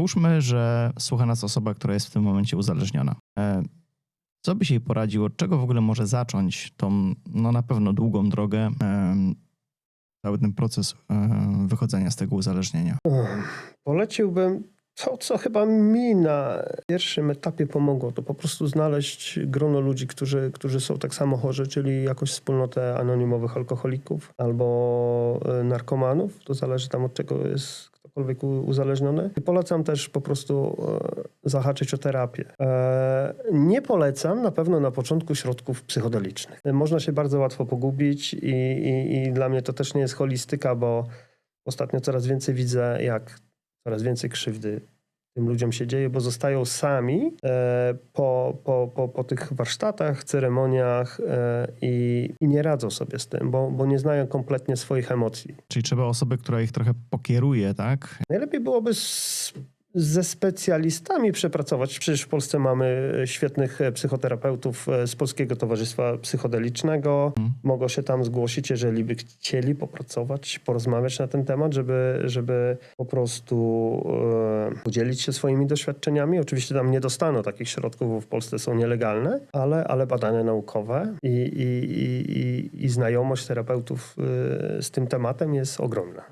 Załóżmy, że słucha nas osoba, która jest w tym momencie uzależniona. E, Co byś jej poradził? Od czego w ogóle może zacząć tą, no na pewno długą drogę, em, cały ten proces e, wychodzenia z tego uzależnienia? Poleciłbym to, co chyba mi na pierwszym etapie pomogło, to po prostu znaleźć grono ludzi, którzy, którzy są tak samo chorzy, czyli jakąś wspólnotę anonimowych alkoholików albo e, narkomanów. To zależy tam od czego jest ktokolwiek u- uzależniony. I polecam też po prostu e, zahaczyć o terapię. E, Nie polecam na pewno na początku środków psychodelicznych. Można się bardzo łatwo pogubić i, i, i dla mnie to też nie jest holistyka, bo ostatnio coraz więcej widzę, jak coraz więcej krzywdy tym ludziom się dzieje, bo zostają sami e, po, po, po, po tych warsztatach, ceremoniach e, i, i nie radzą sobie z tym, bo, bo nie znają kompletnie swoich emocji. Czyli trzeba osoby, która ich trochę pokieruje, tak? Najlepiej byłoby ze specjalistami przepracować. Przecież w Polsce mamy świetnych e, psychoterapeutów e, z Polskiego Towarzystwa Psychodelicznego. Mhm. Mogą się tam zgłosić, jeżeli by chcieli popracować, porozmawiać na ten temat, żeby, żeby po prostu e, podzielić się swoimi doświadczeniami. Oczywiście tam nie dostaną takich środków, bo w Polsce są nielegalne, ale, ale badania naukowe i, i, i, i, znajomość terapeutów e, z tym tematem jest ogromna.